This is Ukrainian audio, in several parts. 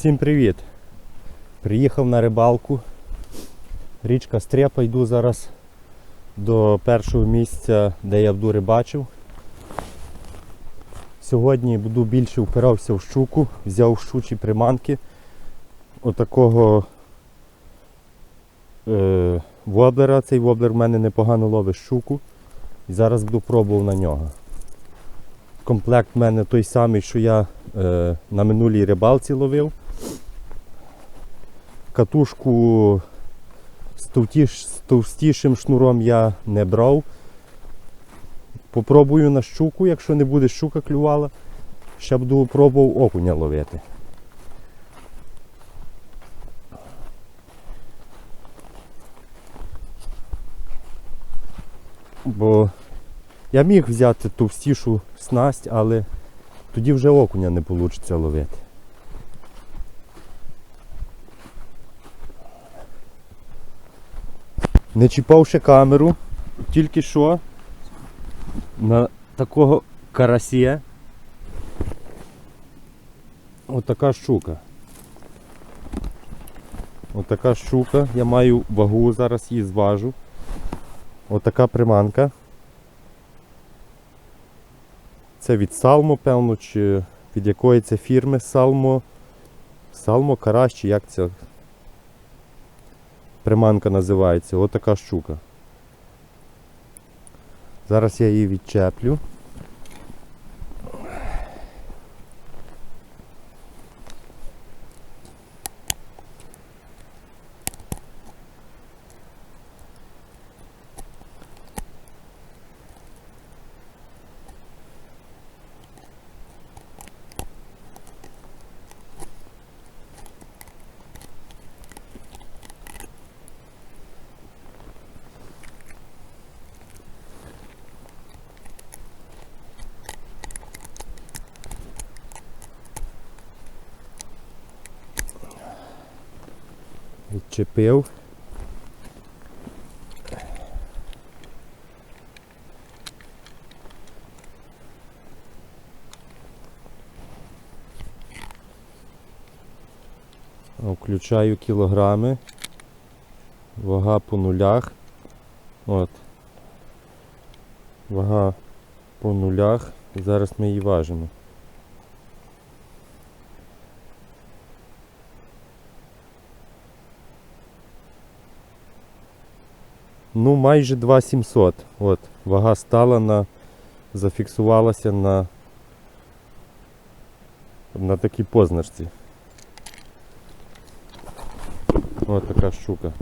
Всім привіт! Приїхав на рибалку. Річка Стрепа, йду зараз до першого місця, де я вду рибачив. Сьогодні буду більше впирався в щуку, взяв щучі приманки. Отакого е, воблера. Цей воблер в мене непогано ловить щуку. І зараз буду пробував на нього. Комплект в мене той самий, що я е, на минулій рибалці ловив. Катушку з, товстішим шнуром я не брав. Попробую на щуку, якщо не буде щука клювала, ще буду пробував окуня ловити. Бо я міг взяти товстішу снасть, але тоді вже окуня не вийде ловити. Не чіпавши камеру, тільки що на такого карасія отака щука. Отака щука, я маю вагу, зараз її зважу. Отака приманка. Це від Салмо, певно, чи від якої це фірми Салмо. Салмо Карась, чи як ця приманка називається. Отака така щука. Зараз я її відчеплю. Відчепив. Включаю кілограми. Вага по нулях. От. Вага по нулях. Зараз ми її важимо. Ну, майже 2700. От, вага стала на, зафіксувалася на, на такій позначці. Ось така щука.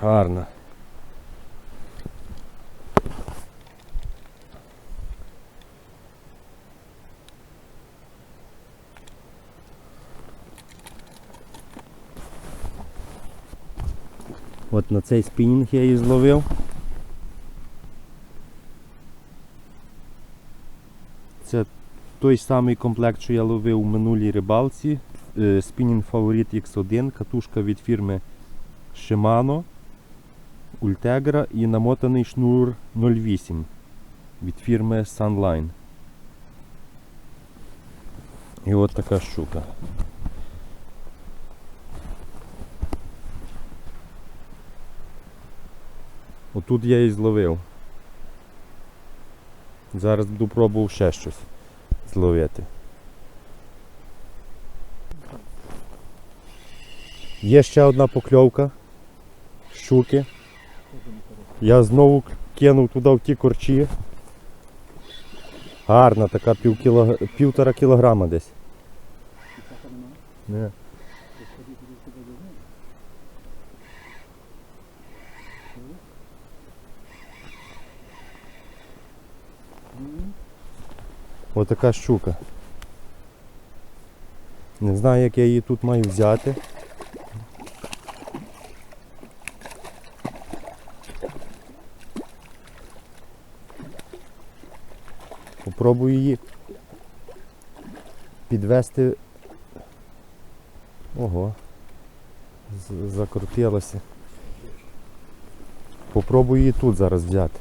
Гарна. От на цей спінінг я її зловив. Це той самий комплект, що я ловив у минулій рибалці. Е, Спінінг Фаворит X1, катушка від фірми Shimano, Ultegra і намотаний шнур 08 від фірми Sunline. І от така щука. Отут я і зловив. Зараз буду пробував ще щось зловити. Є ще одна покльовка щуки. Я знову кинув туди в ті корчі. Гарна така пів півтора кілограма десь. Не. Отака щука. Не знаю, як я її тут маю взяти. Попробую її підвести. Ого. З- Закрутилася. Попробую її тут зараз взяти.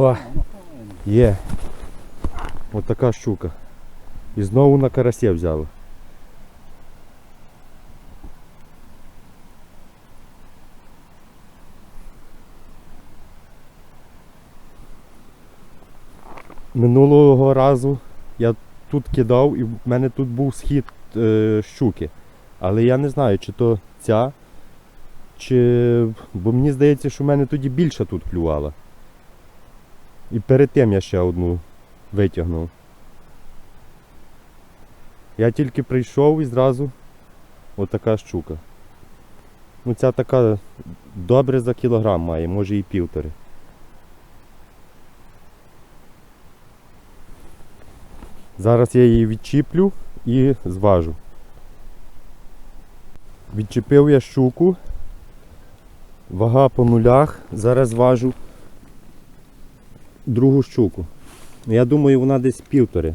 О, є. От така щука. І знову на карася взяли. Минулого разу я тут кидав і в мене тут був схід е, щуки. Але я не знаю, чи то ця, чи. Бо мені здається, що в мене тоді більше тут клювала. І перед тим я ще одну витягнув. Я тільки прийшов і зразу отака щука. Ну ця така добре за кілограм має, може і півтори. Зараз я її відчіплю і зважу. Відчепив я щуку. Вага по нулях. Зараз важу другу щуку. Я думаю, вона десь півтори.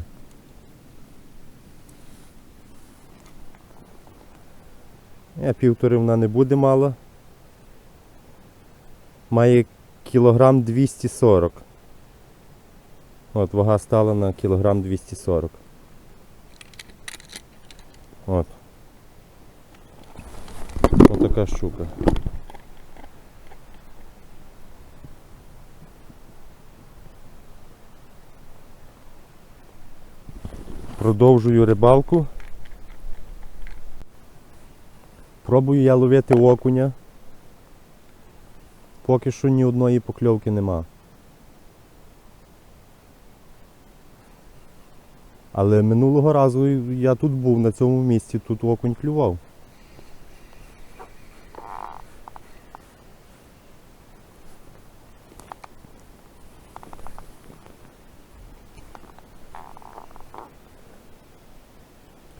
Я півтори вона не буде мала. Має кілограм 240. От вага стала на кілограм 240. От. Ось така щука. Продовжую рибалку. Пробую я ловити окуня. Поки що ні одної покльовки нема. Але минулого разу я тут був на цьому місці, тут окунь клював.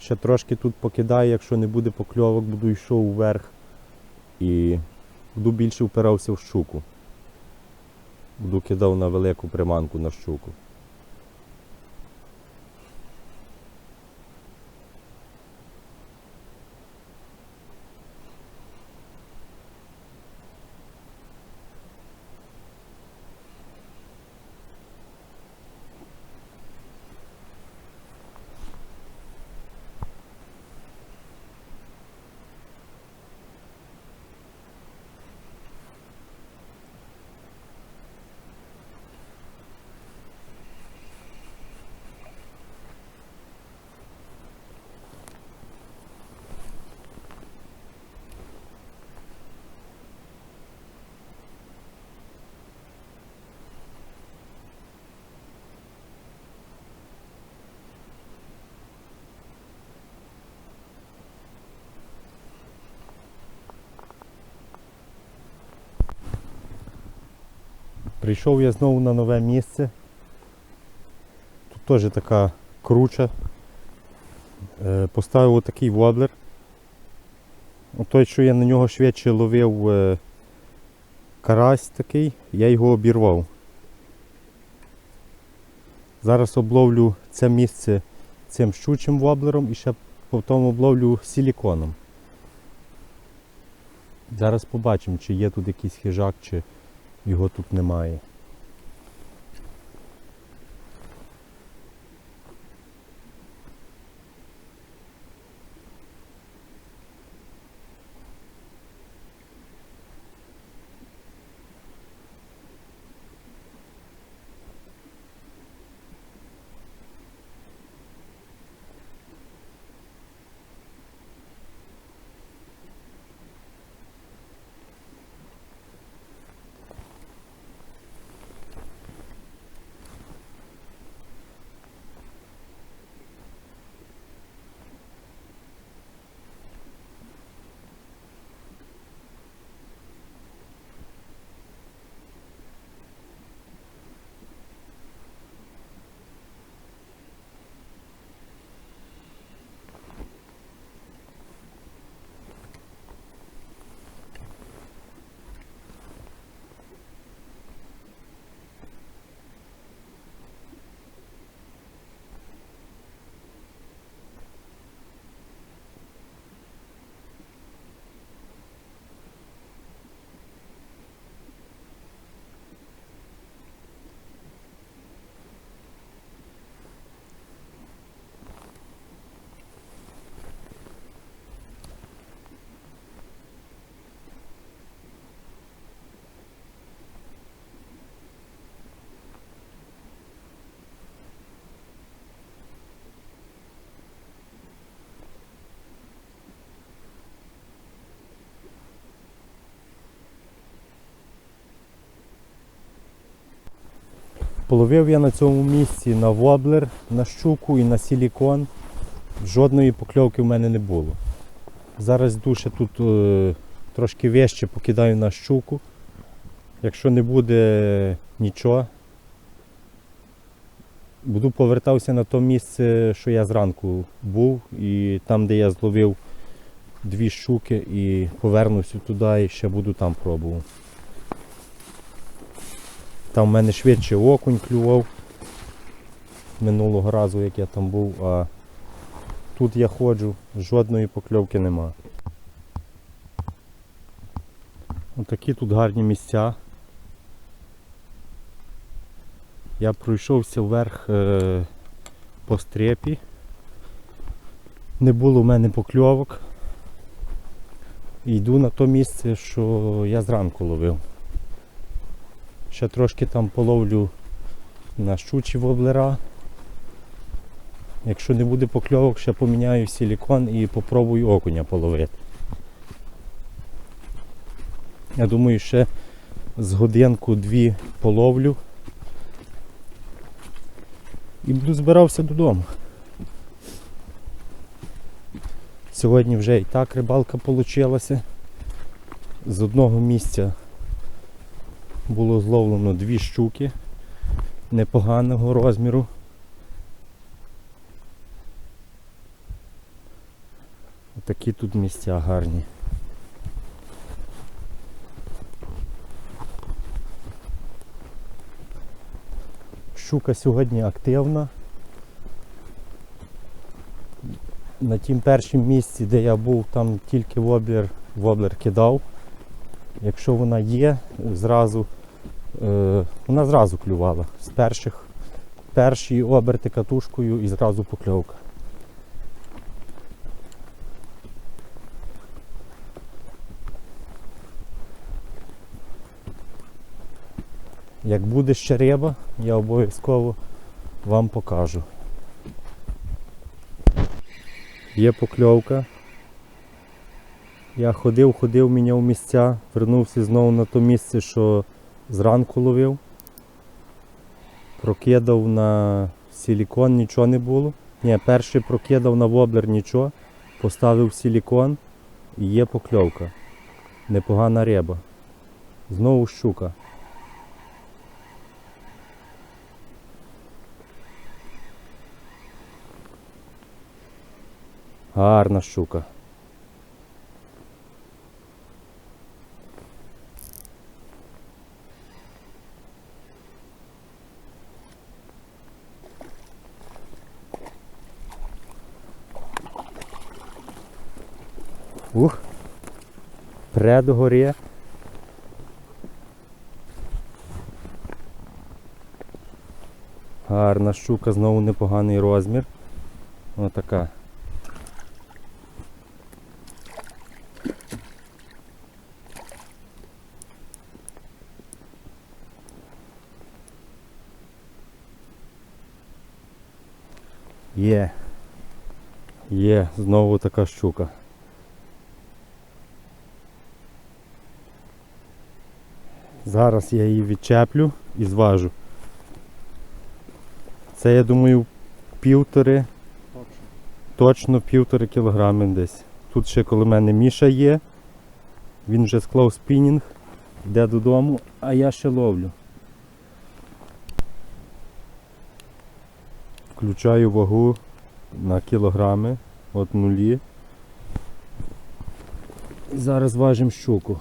Ще трошки тут покидаю, якщо не буде покльовок, буду йшов вверх і буду більше впирався в щуку. Буду кидав на велику приманку на щуку. Прийшов я знову на нове місце. Тут теж така круча. Е, Поставив отакий воблер. Той, що я на нього швидше ловив е, карась такий, я його обірвав. Зараз обловлю це місце цим щучим воблером і ще потім обловлю силіконом. Зараз побачимо, чи є тут якийсь хижак, чи його тут немає. Половив я на цьому місці на воблер, на щуку і на силікон. Жодної покльовки в мене не було. Зараз душе тут е, трошки вище покидаю на щуку. Якщо не буде нічого, буду повертався на те місце, що я зранку був, і там, де я зловив дві щуки, і повернуся туди і ще буду там пробував. Там в мене швидше окунь клював минулого разу, як я там був, а тут я ходжу, жодної покльовки нема. Отакі тут гарні місця. Я пройшовся вверх е, по стрепі. Не було в мене покльовок. І йду на то місце, що я зранку ловив. Ще трошки там половлю на щучі воблера. Якщо не буде покльовок, ще поміняю силікон і попробую окуня половити. Я думаю, ще з годинку-дві половлю і буду збирався додому. Сьогодні вже і так рибалка вийшла. З одного місця було зловлено дві щуки непоганого розміру. Такі тут місця гарні. Щука сьогодні активна. На тім першому місці, де я був, там тільки воблер, воблер кидав. Якщо вона є, зразу, вона зразу клювала. З перших перші оберти катушкою і зразу покльовка. Як буде ще риба, я обов'язково вам покажу. Є покльовка. Я ходив, ходив, міняв місця, вернувся знову на то місце, що зранку ловив. Прокидав на силікон, нічого не було. Ні, перший прокидав на воблер нічого, поставив силікон і є покльовка. Непогана риба. Знову щука. Гарна щука. Пре. Гарна щука, знову непоганий розмір. Отака. Є. Є, знову така щука. Зараз я її відчеплю і зважу. Це я думаю півтори, точно півтори кілограми десь. Тут ще коли в мене Міша є, він вже склав спінінг, йде додому, а я ще ловлю. Включаю вагу на кілограми от нулі. І зараз важимо щуку.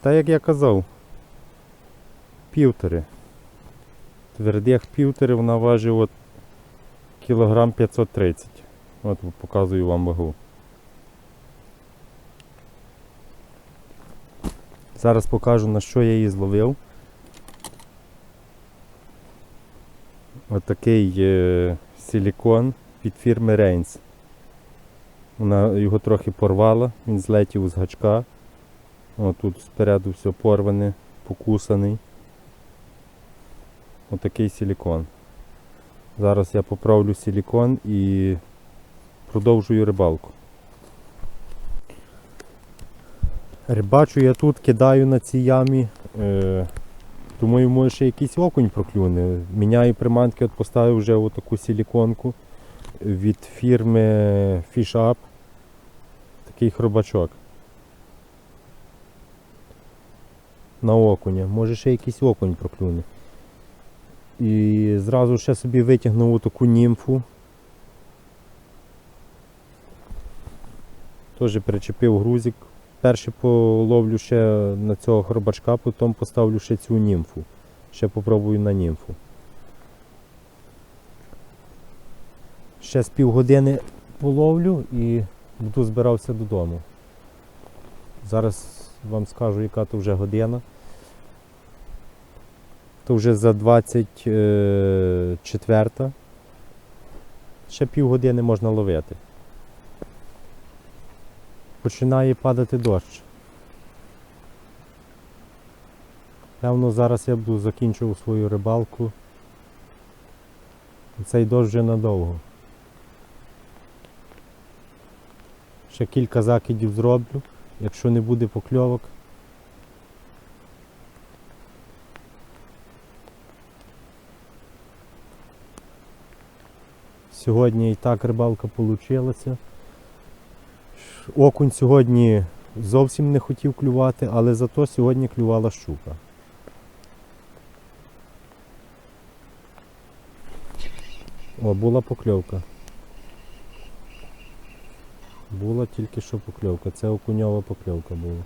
Та як я казав, півтори. Твердих півтори вона важить от кілограм 530. От показую вам вагу. Зараз покажу на що я її зловив. Отакий е, силікон від фірми Reigns. Вона його трохи порвала, він злетів з гачка. О, тут спереду все порване, покусаний. Отакий силікон. Зараз я поправлю силікон і продовжую рибалку. Рибачу я тут, кидаю на цій ямі. Е, думаю, може ще якийсь окунь проклюне. Міняю приманки, от поставив вже отаку силіконку від фірми Fish Up. Такий хробачок. На окуня. Може ще якийсь окунь проклюне. І зразу ще собі витягнув таку німфу. Теж причепив грузик. Перше половлю ще на цього хробачка, потім поставлю ще цю німфу. Ще попробую на німфу. Ще з півгодини половлю і буду збирався додому. Зараз вам скажу, яка то вже година. То вже за 24. Ще півгодини можна ловити. Починає падати дощ. Певно, зараз я буду закінчувати свою рибалку. Цей дощ вже надовго. Ще кілька закидів зроблю, якщо не буде покльовок. Сьогодні і так рибалка вийшла. Окунь сьогодні зовсім не хотів клювати, але зато сьогодні клювала щука. О, була покльовка. Була тільки що покльовка. Це окуньова покльовка була.